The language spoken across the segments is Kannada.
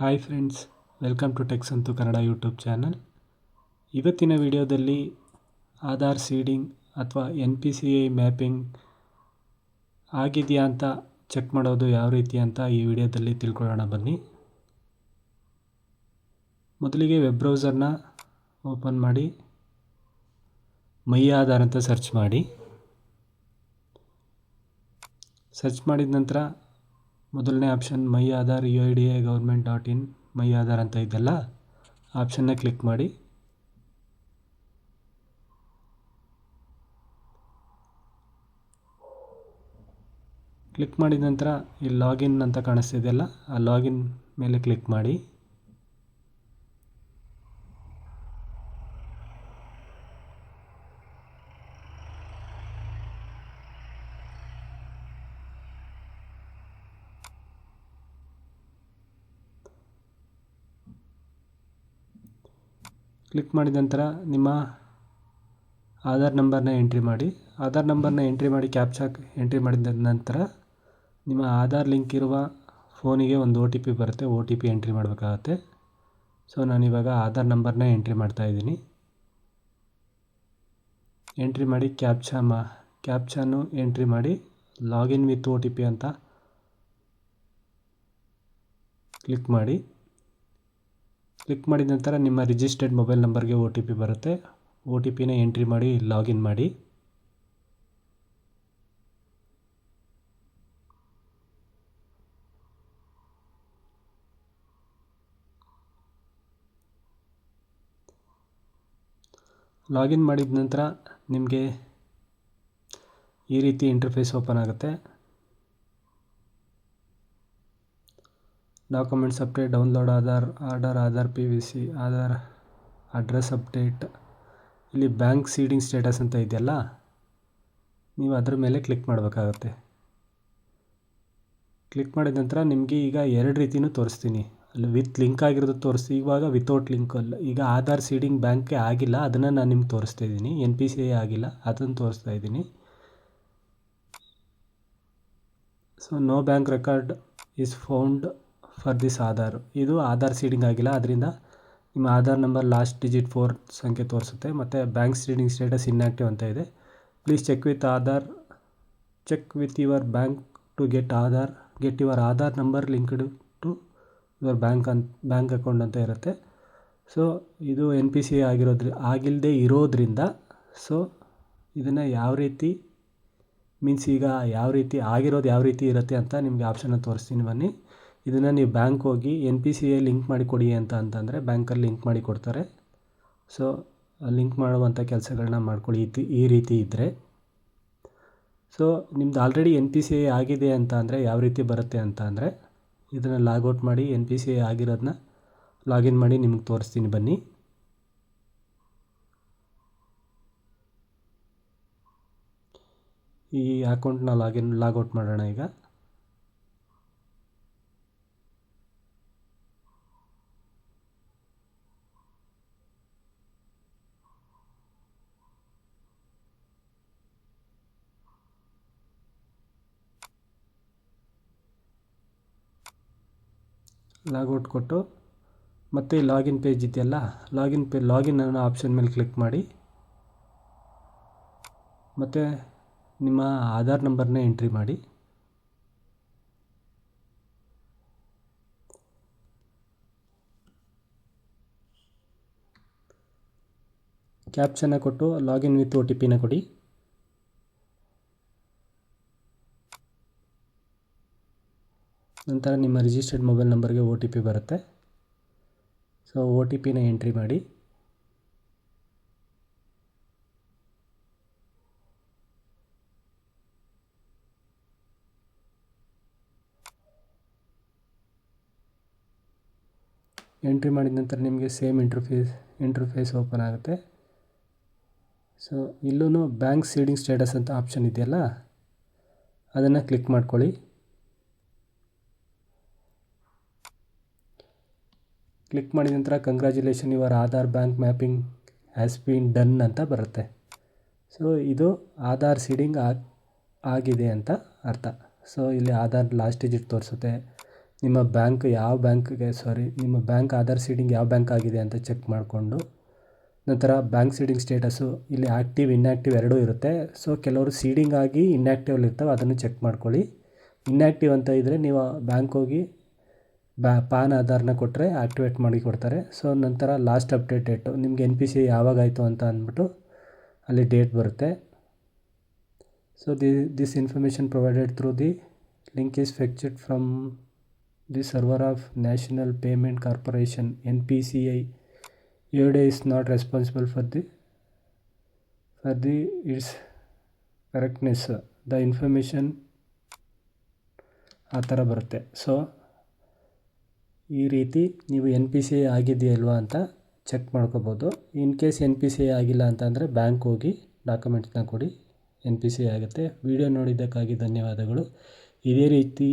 Hi friends welcome to techs ಅಂತು ಕನ್ನಡ ಯೂಟ್ಯೂಬ್ ಚಾನಲ್ ಇವತ್ತಿನ ವಿಡಿಯೋದಲ್ಲಿ ಆಧಾರ್ ಸೀಡಿಂಗ್ ಅಥವಾ N P C I mapping ಆಗಿದೆಯಾ ಅಂತ ಚೆಕ್ ಮಾಡೋದು ಯಾವ ರೀತಿ ಅಂತ ಈ ವಿಡಿಯೋದಲ್ಲಿ ತಿಳ್ಕೊಳ್ಳೋಣ ಬನ್ನಿ. ಮೊದಲಿಗೆ ವೆಬ್ ಬ್ರೌಸರ್ನ ಓಪನ್ ಮಾಡಿ, ಮೈ ಆಧಾರ್ ಅಂತ ಸರ್ಚ್ ಮಾಡಿ. ಸರ್ಚ್ ಮಾಡಿದ ನಂತರ ಮೊದಲನೇ option my Aadhaar U I D A government dot in my Aadhaar ಅಂತ ಇದೆಯಲ್ಲ, ಆಪ್ಷನ್ನ ಕ್ಲಿಕ್ ಮಾಡಿ. ಕ್ಲಿಕ್ ಮಾಡಿದ ನಂತರ ಈ ಲಾಗಿನ್ ಅಂತ ಕಾಣಿಸ್ತಿದೆಯಲ್ಲ, ಆ ಲಾಗಿನ್ ಮೇಲೆ ಕ್ಲಿಕ್ ಮಾಡಿ. ಕ್ಲಿಕ್ ಮಾಡಿದ ನಂತರ ನಿಮ್ಮ ಆಧಾರ್ ನಂಬರ್ನ ಎಂಟ್ರಿ ಮಾಡಿ. ಆಧಾರ್ ನಂಬರ್ನ ಎಂಟ್ರಿ ಮಾಡಿ ಕ್ಯಾಪ್ಚಾ ಎಂಟ್ರಿ ಮಾಡಿದ ನಂತರ ನಿಮ್ಮ ಆಧಾರ್ ಲಿಂಕ್ ಇರುವ ಫೋನಿಗೆ ಒಂದು ಒ ಟಿ ಪಿ ಬರುತ್ತೆ. ಒ ಟಿ ಪಿ ಎಂಟ್ರಿ ಮಾಡಬೇಕಾಗತ್ತೆ. ಸೊ ನಾನಿವಾಗ ಆಧಾರ್ ನಂಬರ್ನ ಎಂಟ್ರಿ ಮಾಡ್ತಾಯಿದ್ದೀನಿ ಎಂಟ್ರಿ ಮಾಡಿ ಕ್ಯಾಪ್ಚಾ ಮಾ ಕ್ಯಾಪ್ಚಾನು ಎಂಟ್ರಿ ಮಾಡಿ login with O T P ಅಂತ ಕ್ಲಿಕ್ ಮಾಡಿ. ಕ್ಲಿಕ್ ಮಾಡಿದ ನಂತರ ನಿಮ್ಮ ರಿಜಿಸ್ಟರ್ಡ್ ಮೊಬೈಲ್ ನಂಬರ್ಗೆ ಒ ಟಿ ಪಿ ಬರುತ್ತೆ. ಒ ಟಿ ಪಿನ ಎಂಟ್ರಿ ಮಾಡಿ ಲಾಗಿನ್ ಮಾಡಿ. ಲಾಗಿನ್ ಮಾಡಿದ ನಂತರ ನಿಮಗೆ ಈ ರೀತಿ ಇಂಟರ್ಫೇಸ್ ಓಪನ್ ಆಗುತ್ತೆ. Documents update, download Aadhaar, order, Aadhaar P V C, Aadhaar address update. ಇಲ್ಲಿ ಬ್ಯಾಂಕ್ ಸೀಡಿಂಗ್ ಸ್ಟೇಟಸ್ ಅಂತ ಇದೆಯಲ್ಲ, ನೀವು ಅದರ ಮೇಲೆ ಕ್ಲಿಕ್ ಮಾಡಬೇಕಾಗತ್ತೆ. ಕ್ಲಿಕ್ ಮಾಡಿದ ನಂತರ ನಿಮಗೆ ಈಗ ಎರಡು ರೀತಿಯೂ ತೋರಿಸ್ತೀನಿ. ಅಲ್ಲಿ ವಿತ್ ಲಿಂಕ್ ಆಗಿರೋದು ತೋರಿಸಿ, ಇವಾಗ ವಿತೌಟ್ ಲಿಂಕ್ ಅಲ್ಲ. ಈಗ ಆಧಾರ್ ಸೀಡಿಂಗ್ ಬ್ಯಾಂಕ್ಗೆ ಆಗಿಲ್ಲ, ಅದನ್ನು ನಾನು ನಿಮ್ಗೆ ತೋರಿಸ್ತಾ ಇದ್ದೀನಿ ಎನ್ ಪಿ ಸಿ ಐ ಆಗಿಲ್ಲ, ಅದನ್ನು ತೋರಿಸ್ತಾ ಇದ್ದೀನಿ so no bank record is found for this Aadhaar ಇದು ಆಧಾರ್ ಸೀಡಿಂಗ್ ಆಗಿಲ್ಲ. ಅದರಿಂದ ನಿಮ್ಮ Aadhaar number last digit four ಸಂಖ್ಯೆ ತೋರಿಸುತ್ತೆ. ಮತ್ತು ಬ್ಯಾಂಕ್ ಸೀಡಿಂಗ್ ಸ್ಟೇಟಸ್ ಇನ್ಆಕ್ಟಿವ್ ಅಂತ ಇದೆ. Please check with Aadhaar check with your bank to get Aadhaar get your Aadhaar number linked to your bank ಅಂತ ಬ್ಯಾಂಕ್ ಅಕೌಂಟ್ ಅಂತ ಇರುತ್ತೆ. ಸೊ ಇದು ಎನ್ ಪಿ ಸಿ ಆಗಿರೋದ್ರ ಆಗಿಲ್ಲದೆ ಇರೋದ್ರಿಂದ ಸೊ ಇದನ್ನು ಯಾವ ರೀತಿ ಮೀನ್ಸ್ ಈಗ ಯಾವ ರೀತಿ ಆಗಿರೋದು ಯಾವ ರೀತಿ ಇರುತ್ತೆ ಅಂತ ನಿಮಗೆ ಆಪ್ಷನ್ನ ತೋರಿಸ್ತೀನಿ ಬನ್ನಿ. ಇದನ್ನು ನೀವು ಬ್ಯಾಂಕ್ ಹೋಗಿ N P C A link ಮಾಡಿ ಕೊಡಿ ಅಂತ ಅಂತಂದರೆ ಬ್ಯಾಂಕಲ್ಲಿ ಲಿಂಕ್ ಮಾಡಿ ಕೊಡ್ತಾರೆ. ಸೊ, ಲಿಂಕ್ ಮಾಡುವಂಥ ಕೆಲಸಗಳನ್ನ ಮಾಡ್ಕೊಳ್ಳಿ ಈ ಈ ರೀತಿ ಇದ್ದರೆ ಸೊ, ನಿಮ್ದು already N P C A ಆಗಿದೆ ಅಂತ ಅಂದರೆ ಯಾವ ರೀತಿ ಬರುತ್ತೆ ಅಂತ ಅಂದರೆ ಇದನ್ನು ಲಾಗೌಟ್ ಮಾಡಿ ಎನ್ ಪಿ ಸಿ ಎ ಆಗಿರೋದನ್ನ ಲಾಗಿನ್ ಮಾಡಿ ನಿಮ್ಗೆ ತೋರಿಸ್ತೀನಿ ಬನ್ನಿ. ಈ ಅಕೌಂಟ್ನ ಲಾಗಿನ್ ಲಾಗೌಟ್ ಮಾಡೋಣ ಈಗ. ಲಾಗೌಟ್ ಕೊಟ್ಟು ಮತ್ತೆ ಲಾಗಿನ್ ಪೇಜ್ ಇದೆಯಲ್ಲ, ಲಾಗಿನ್ ಪೇ, ಲಾಗಿನ್ ಅನ್ನೋ ಆಪ್ಷನ್ ಮೇಲೆ ಕ್ಲಿಕ್ ಮಾಡಿ. ಮತ್ತು ನಿಮ್ಮ ಆಧಾರ್ ನಂಬರ್ನ ಎಂಟ್ರಿ ಮಾಡಿ. ಕ್ಯಾಪ್ಷನ್ನ ಕೊಟ್ಟು ಲಾಗಿನ್ ವಿತ್ ಒ ಟಿ ಪಿನ ಕೊಡಿ. ನಂತರ ನಿಮ್ಮ ರಿಜಿಸ್ಟರ್ಡ್ ಮೊಬೈಲ್ ನಂಬರ್ಗೆ ಒ ಟಿ ಪಿ ಬರುತ್ತೆ. ಸೊ ಒ ಟಿ ಪಿನ ಎಂಟ್ರಿ ಮಾಡಿ. ಎಂಟ್ರಿ ಮಾಡಿದ ನಂತರ ನಿಮಗೆ ಸೇಮ್ ಇಂಟರ್ಫೇಸ್ ಇಂಟರ್ಫೇಸ್ ಓಪನ್ ಆಗುತ್ತೆ. ಸೊ ಇಲ್ಲೂ ಬ್ಯಾಂಕ್ ಸೀಡಿಂಗ್ ಸ್ಟೇಟಸ್ ಅಂತ ಆಪ್ಷನ್ ಇದೆಯಲ್ಲ, ಅದನ್ನು ಕ್ಲಿಕ್ ಮಾಡ್ಕೊಳ್ಳಿ. ಕ್ಲಿಕ್ ಮಾಡಿದ ನಂತರ congratulation your Aadhaar bank mapping has been done ಅಂತ ಬರುತ್ತೆ. ಸೊ ಇದು ಆಧಾರ್ ಸೀಡಿಂಗ್ ಆಗಿದೆ ಅಂತ ಅರ್ಥ. ಸೊ ಇಲ್ಲಿ ಆಧಾರ್ ಲಾಸ್ಟ್ ಡಿಜಿಟ್ ತೋರಿಸುತ್ತೆ. ನಿಮ್ಮ ಬ್ಯಾಂಕ್ ಯಾವ ಬ್ಯಾಂಕ್ಗೆ ಸಾರಿ ನಿಮ್ಮ ಬ್ಯಾಂಕ್ ಆಧಾರ್ ಸೀಡಿಂಗ್ ಯಾವ ಬ್ಯಾಂಕ್ ಆಗಿದೆ ಅಂತ ಚೆಕ್ ಮಾಡಿಕೊಂಡು, ನಂತರ ಬ್ಯಾಂಕ್ ಸೀಡಿಂಗ್ ಸ್ಟೇಟಸ್ಸು ಇಲ್ಲಿ ಆ್ಯಕ್ಟಿವ್ ಇನ್ಆ್ಯಕ್ಟಿವ್ ಎರಡೂ ಇರುತ್ತೆ. ಸೊ ಕೆಲವರು ಸೀಡಿಂಗ್ ಆಗಿ ಇನ್ಆ್ಯಕ್ಟಿವಲ್ಲಿ ಇರ್ತವೆ, ಅದನ್ನು ಚೆಕ್ ಮಾಡ್ಕೊಳ್ಳಿ. ಇನ್ಆ್ಯಕ್ಟಿವ್ ಅಂತ ಇದ್ದರೆ ನೀವು ಬ್ಯಾಂಕ್ ಹೋಗಿ ಬ್ಯಾ ಪಾನ್ ಆಧಾರನ್ನ ಕೊಟ್ಟರೆ ಆ್ಯಕ್ಟಿವೇಟ್ ಮಾಡಿ ಕೊಡ್ತಾರೆ. ಸೊ, ನಂತರ ಲಾಸ್ಟ್ ಅಪ್ಡೇಟ್ ಡೇಟು. ನಿಮ್ಗೆ ಎನ್ ಪಿ ಸಿ ಯಾವಾಗಾಯಿತು ಅಂತ ಅಂದ್ಬಿಟ್ಟು ಅಲ್ಲಿ ಡೇಟ್ ಬರುತ್ತೆ. So, the, this information provided through the link is fetched from the server of National Payment Corporation, N P C I. U day is not responsible for the for the, its correctness. The information ಆ ಥರ ಬರುತ್ತೆ. ಸೊ ಈ ರೀತಿ ನೀವು ಎನ್ ಪಿ ಸಿ ಐ ಆಗಿದೆಯಲ್ವಾ ಅಂತ ಚೆಕ್ ಮಾಡ್ಕೋಬೋದು. In case N P C I ಆಗಿಲ್ಲ ಅಂತಂದರೆ ಬ್ಯಾಂಕ್ ಹೋಗಿ ಡಾಕ್ಯುಮೆಂಟ್ಸ್ನ ಕೊಡಿ. ಎನ್ ಪಿ ಸಿ ಆಗುತ್ತೆ. ವಿಡಿಯೋ ನೋಡಿದ್ದಕ್ಕಾಗಿ ಧನ್ಯವಾದಗಳು. ಇದೇ ರೀತಿ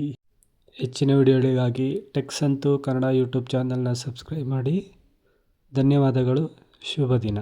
ಹೆಚ್ಚಿನ ವಿಡಿಯೋಗಳಿಗಾಗಿ ಟೆಕ್ಸ್ ಅಂತೂ ಕನ್ನಡ ಯೂಟ್ಯೂಬ್ ಚಾನಲ್ನ ಸಬ್ಸ್ಕ್ರೈಬ್ ಮಾಡಿ. ಧನ್ಯವಾದಗಳು. ಶುಭ ದಿನ.